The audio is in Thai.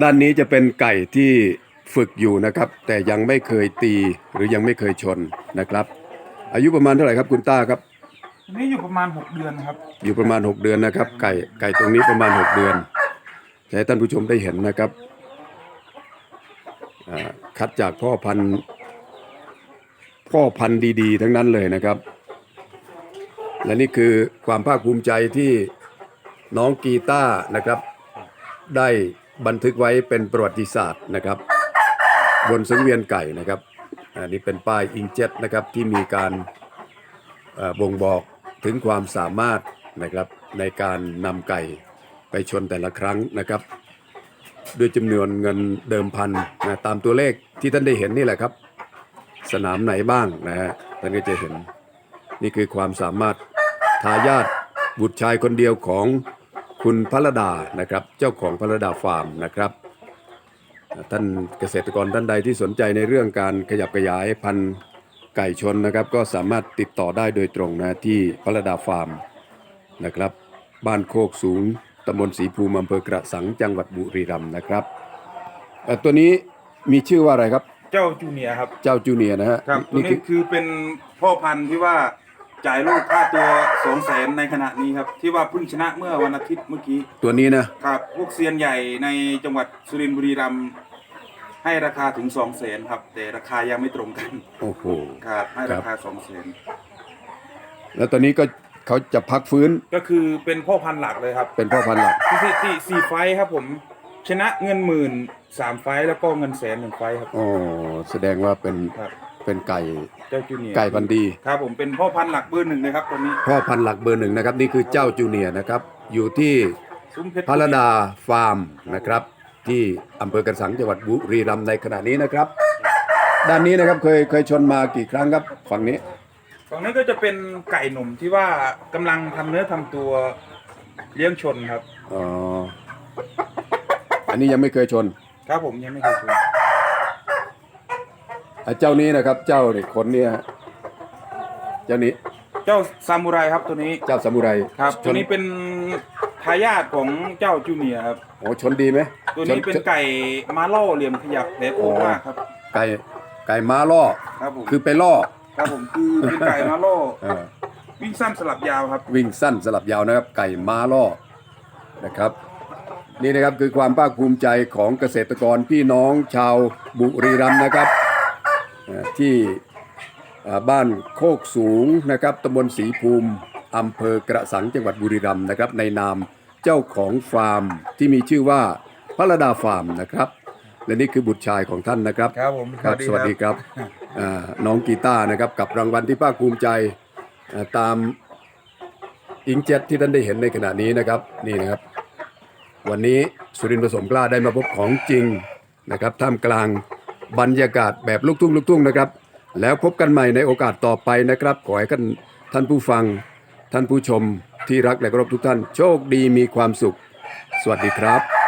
ด้านนี้จะเป็นไก่ที่ฝึกอยู่นะครับ แต่ยังไม่เคยตีหรือยังไม่เคยชนนะครับ อายุประมาณเท่าไหร่ครับคุณต้าครับ อันนี้อยู่ประมาณ 6 เดือนนะครับ อยู่ประมาณ 6 เดือนนะครับ ไก่ไก่ตรงนี้ประมาณ 6 เดือนจะให้ท่านผู้ชมได้เห็นนะครับอ่าคัดจากพ่อพันธุ์พ่อพันธุ์ดีๆ ทั้งนั้นเลยนะครับ และนี่คือความภาคภูมิใจที่น้องกีตาร์นะครับ ได้ บันทึกไว้เป็นประวัติศาสตร์นะครับ บนสังเวียนไก่นะครับอันนี้เป็นป้ายอิงเจ็ตนะครับที่มีการบ่งบอกถึงความสามารถนะครับในการนำไก่ไปชนแต่ละครั้งนะครับ ด้วยจำนวนเงินเดิมพันนะตามตัวเลขที่ท่านได้เห็นนี่แหละครับ สนามไหนบ้างนะฮะท่านก็จะเห็นนี่คือความสามารถทายาทบุตรชายคนเดียวของ คุณพระดานะครับ เจ้าของพระดาฟาร์มนะครับ ท่านเกษตรกรท่านใดที่สนใจในเรื่องการขยับขยายพันธุ์ไก่ชนนะครับ ก็สามารถติดต่อได้โดยตรงนะที่พระดาฟาร์มนะครับ บ้านโคกสูงตำบลศรีภูมิอำเภอกระสังจังหวัดบุรีรัมย์นะครับเอ่อตัวนี้มีชื่อว่าอะไรครับ เจ้าจูเนียร์ครับ เจ้าจูเนียร์นะฮะครับตัวนี่คืนี้อคือเป็นพ่อพันธุ์ที่ว่า จ่ายลูกค่าตัวสองแสนในขณะนี้ครับ ที่ว่าเพิ่งชนะเมื่อวันอาทิตย์เมื่อกี้ ตัวนี้นะครับพวกเซียนใหญ่ในจังหวัดสุรินทร์บุรีรัมย์ให้ราคาถึงสองแสนครับ แต่ราคายังไม่ตรงกันโอ้โหครับให้ครัราบคาสองแสนแล้วตอนนี้ก็เขาจะพักฟื้นก็คือเป็นพ่อพันธุ์หลักเลยครับ เป็นพ่อพันธุ์หลักสถิติสี่ไฟท์ครับผมชนะเงินหมื่นสามไฟท์แล้วก็เงินแสนหนึ่งไฟท์ครับ อ๋อแสดงว่าเป็นครับ เป็นไก่เจ้าจูเนียร์ไก่พันธุ์ดีครับผมเป็นพ่อพันธุ์หลักเบอร์หนึ่งเลยครับตัวนี้พ่อพันธุ์หลักเบอร์หนึ่งนะครับนี่คือเจ้าจูเนียร์นะครับ อยู่ที่ซุ้มเพชรพระดาฟาร์มนะครับ ที่อำเภอกระสังจังหวัดบุรีรัมย์ในขณะนี้นะครับ ด้านนี้นะครับเคยเคยชนมากี่ครั้งครับฝั่งนี้ ฝั่งนี้ก็จะเป็นไก่หนุ่มที่ว่ากำลังทำเนื้อทำตัวเลี้ยงชนครับ อ๋ออันนี้ยังไม่เคยชน ครับผมยังไม่เคยชนอะ เจ้านี้นะครับ เจ้าเนี่ยคนเนี่ยเจ้านี้เจ้าซามูไรครับตัวนี้เจ้าสมุไรครับชตัวนี้เป็นทายาทของเจ้าจูเนียร์ครับโอ้ชนดีไหมตัวนี้ชเป็นไก่มาล่อเหลี่ยมขยับแผลโคตรมากครับ ไก่ไก่ม้าล่อครับผมคือไปล่อครับผมคือเป็นไก่มาล่อเออวิ่งสั้นสลับยาวครับ วิ่งสั้นสลับยาวนะครับ ไก่ม้าล่อนะครับ นี่นะครับคือความภาคภูมิใจของเกษตรกรพี่น้องชาวบุรีรัมย์นะครับเอ่อ ที่เอ่อบ้านโคกสูงนะครับตำบลศรีภูมิอำเภอกระสังจังหวัดบุรีรัมย์นะครับ ในนามเจ้าของฟาร์มที่มีชื่อว่าพระดาฟาร์มนะครับ และนี่คือบุตรชายของท่านนะครับครับผมครับสวัสดีครับอ่าน้องกีตาร์นะครับกับรางวัลที่ภาคภูมิใจอ่าตามอิงเจ็ตที่ท่านได้เห็นในขณะนี้นะครับนี่นะครับ วันนี้สุรินทร์ผสมกล้าได้มาพบของจริงนะครับท่ามกลาง บรรยากาศแบบลูกทุ่งลูกทุ่งนะครับ แล้วพบกันใหม่ในโอกาสต่อไปนะครับ ขอให้ท่านท่านผู้ฟัง ท่านผู้ชมที่รักและเคารพทุกท่าน โชคดีมีความสุข สวัสดีครับ